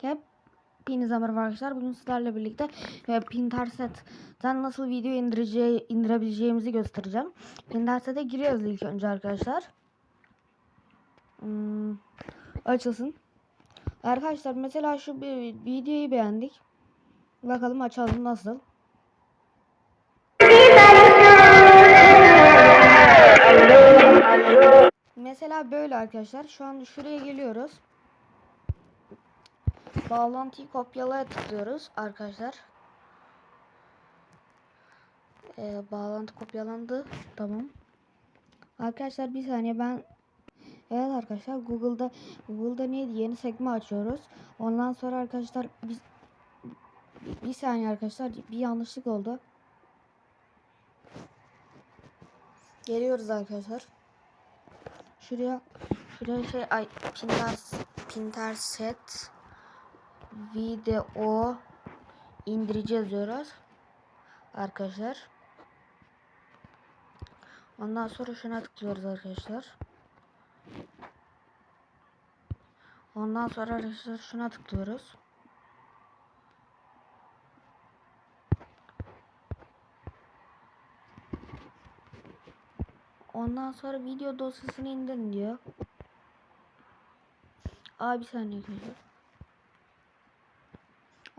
Hepinize merhaba arkadaşlar. Bugün sizlerle birlikte e, Pinterest'ten nasıl video indireceği, indirebileceğimizi göstereceğim. Pinterest'e giriyoruz ilk önce arkadaşlar. Hmm, açılsın. Arkadaşlar mesela şu bir videoyu beğendik. Bakalım açalım nasıl. Mesela böyle arkadaşlar. Şu an şuraya geliyoruz. Bağlantıyı kopyalaya tıklıyoruz arkadaşlar. Ee, bağlantı kopyalandı. Tamam. Arkadaşlar bir saniye ben Evet arkadaşlar Google'da Google'da neydi yeni sekme açıyoruz. Ondan sonra arkadaşlar bir, bir saniye arkadaşlar bir yanlışlık oldu. Geliyoruz arkadaşlar. Şuraya şuraya şey ay Pinterest Pinterest video indireceğiz diyoruz. Arkadaşlar. Ondan sonra şuna tıklıyoruz arkadaşlar. Ondan sonra arkadaşlar şuna tıklıyoruz. Ondan sonra video dosyasını indirin diyor. Aa bir saniye arkadaşlar.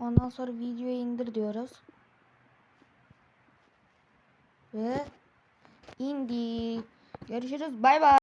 Ondan sonra videoyu indir diyoruz. Ve indi. Görüşürüz. Bay bay.